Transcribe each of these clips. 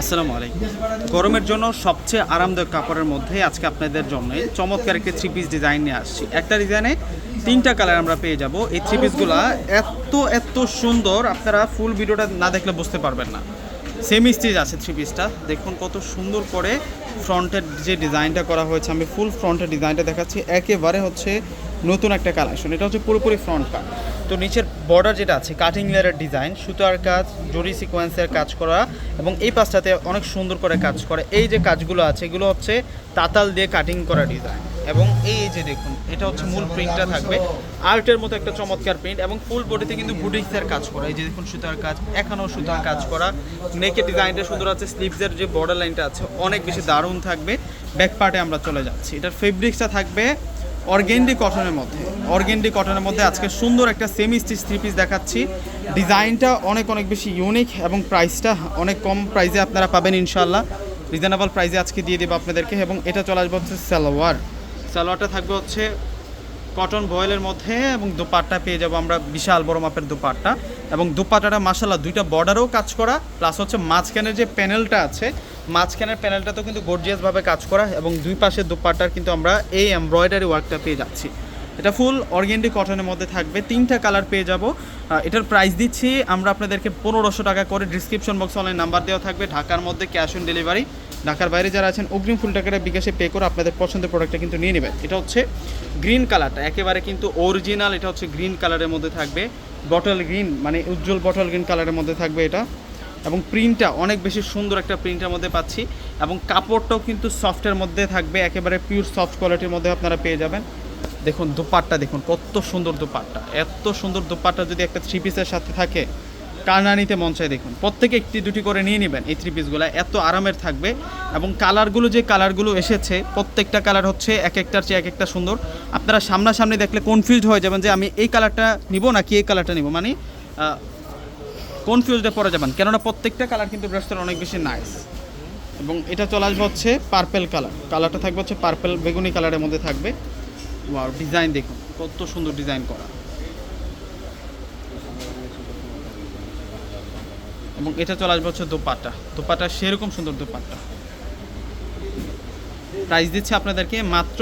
আসসালামু আলাইকুম। গরমের জন্য সবচেয়ে আরামদায়ক কাপড়ের মধ্যে আজকে আপনাদের জন্য চমৎকার একটি থ্রি পিস ডিজাইন নিয়ে আসছি। একটা ডিজাইনে তিনটা কালার আমরা পেয়ে যাব। এই থ্রি পিসগুলা এত এত সুন্দর, আপনারা ফুল ভিডিওটা না দেখলে বুঝতে পারবেন না। সেমি স্টিচ আছে থ্রি পিসটা দেখুন কত সুন্দর করে ফ্রন্টের যে ডিজাইনটা করা হয়েছে, আমি ফুল ফ্রন্টের ডিজাইনটা দেখাচ্ছি। একেবারে হচ্ছে নতুন একটা কালেকশন এটা হচ্ছে পুরোপুরি ফ্রন্ট কাট তো নিচের বর্ডার যেটা আছে কাটিং লেয়ারের ডিজাইন সুতার কাজ, জরি সিকোয়েন্সের কাজ করা এবং এই পাশটাতে অনেক সুন্দর করে কাজ করে। এই যে কাজগুলো আছে, এগুলো হচ্ছে তাতাল দিয়ে কাটিং করা ডিজাইন এবং এই যে দেখুন, এটা হচ্ছে মূল প্রিন্টটা থাকবে। আর্টের মতো একটা চমৎকার প্রিন্ট এবং ফুল বডিতে কিন্তু বুটিক্সের কাজ করা। এই যে দেখুন সুতার কাজ, এখনও সুতার কাজ করা। নেকের ডিজাইনটা সুন্দর আছে স্লিভসের যে বর্ডার লাইনটা আছে, অনেক বেশি দারুণ থাকবে। ব্যাক পার্টে আমরা চলে যাচ্ছি। এটার ফেব্রিক্সটা থাকবে অর্গেন্ডি কটনের মধ্যে। অর্গেন্ডি কটনের মধ্যে আজকে সুন্দর একটা সেমি স্টিচ থ্রি পিস দেখাচ্ছি। ডিজাইনটা অনেক অনেক বেশি ইউনিক এবং প্রাইসটা অনেক কম প্রাইসে আপনারা পাবেন ইনশাল্লাহ রিজনেবল প্রাইসে আজকে দিয়ে দেবো আপনাদেরকে এবং এটা চলে আসবে হচ্ছে সালোয়ার। সালোয়ারটা থাকবে হচ্ছে কটন বয়েলের মধ্যে এবং দুপাট্টা পেয়ে যাব আমরা বিশাল বড় মাপের দুপাট্টা। এবং দুপাট্টাটা মাসাল্লাহ দুইটা বর্ডারেও কাজ করা প্লাস হচ্ছে মাঝখানের যে প্যানেলটা আছে মাঝখানের প্যানেলটাতেও কিন্তু গর্জিয়াসভাবে কাজ করা এবং দুই পাশে দুপাট্টার কিন্তু আমরা এই এমব্রয়ডারি ওয়ার্কটা পেয়ে যাচ্ছি। এটা ফুল অর্গেন্ডি কটনের মধ্যে থাকবে। তিনটা কালার পেয়ে যাব। এটার প্রাইস দিচ্ছি আমরা আপনাদেরকে পনেরোশো টাকা করে। ডিসক্রিপশন বক্সে অনলাইন নাম্বার দেওয়া থাকবে। ঢাকার মধ্যে ক্যাশ অন ডেলিভারি ঢাকার বাইরে যারা আছেন, অগ্রিম ফুল টাকাটা বিকাশে পে করে আপনাদের পছন্দের প্রোডাক্টটা কিন্তু নিয়ে নেবেন। এটা হচ্ছে গ্রিন কালারটা একেবারে কিন্তু অরিজিনাল এটা হচ্ছে গ্রিন কালারের মধ্যে থাকবে। বটল গ্রিন মানে উজ্জ্বল বটল গ্রিন কালারের মধ্যে থাকবে এটা। এবং প্রিন্টটা অনেক বেশি সুন্দর একটা প্রিন্টের মধ্যে পাচ্ছি এবং কাপড়টাও কিন্তু সফটের মধ্যে থাকবে, একেবারে পিওর সফট কোয়ালিটির মধ্যে আপনারা পেয়ে যাবেন। দেখুন দুপাট্টা, দেখুন কত সুন্দর দুপাট্টা, এত সুন্দর দুপাট্টা যদি একটা থ্রি পিসের সাথে থাকে, কার নিতে মন চায় দেখুন। প্রত্যেকে একটি, দুটি করে নিয়ে নেবেন এই থ্রি পিসগুলো এত আরামের থাকবে এবং কালারগুলো যে কালারগুলো এসেছে, প্রত্যেকটা কালার হচ্ছে এক একটার চেয়ে এক একটা সুন্দর। আপনারা সামনাসামনি দেখলে কনফিউজ হয়ে যাবেন যে আমি এই কালারটা নিব নাকি এই কালারটা নিব। মানে কনফিউজডে পরে যাবেন? কেননা প্রত্যেকটা কালার কিন্তু ব্রাশটার অনেক বেশি নাইস এবং এটা চলে আসবে হচ্ছে পার্পেল কালার কালারটা থাকবে হচ্ছে পার্পেল বেগুনি কালারের মধ্যে থাকবে। আর ডিজাইন দেখুন, কত সুন্দর ডিজাইন করা। এবং এটা চলে আসবে হচ্ছে দোপাট্টা। দোপাট্টা সেরকম সুন্দর দোপাট্টা। প্রাইস দিচ্ছে আপনাদেরকে মাত্র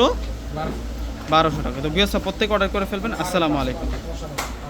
বারোশো টাকা। তো বিয়সা প্রত্যেক অর্ডার করে ফেলবেন। আসসালামু আলাইকুম।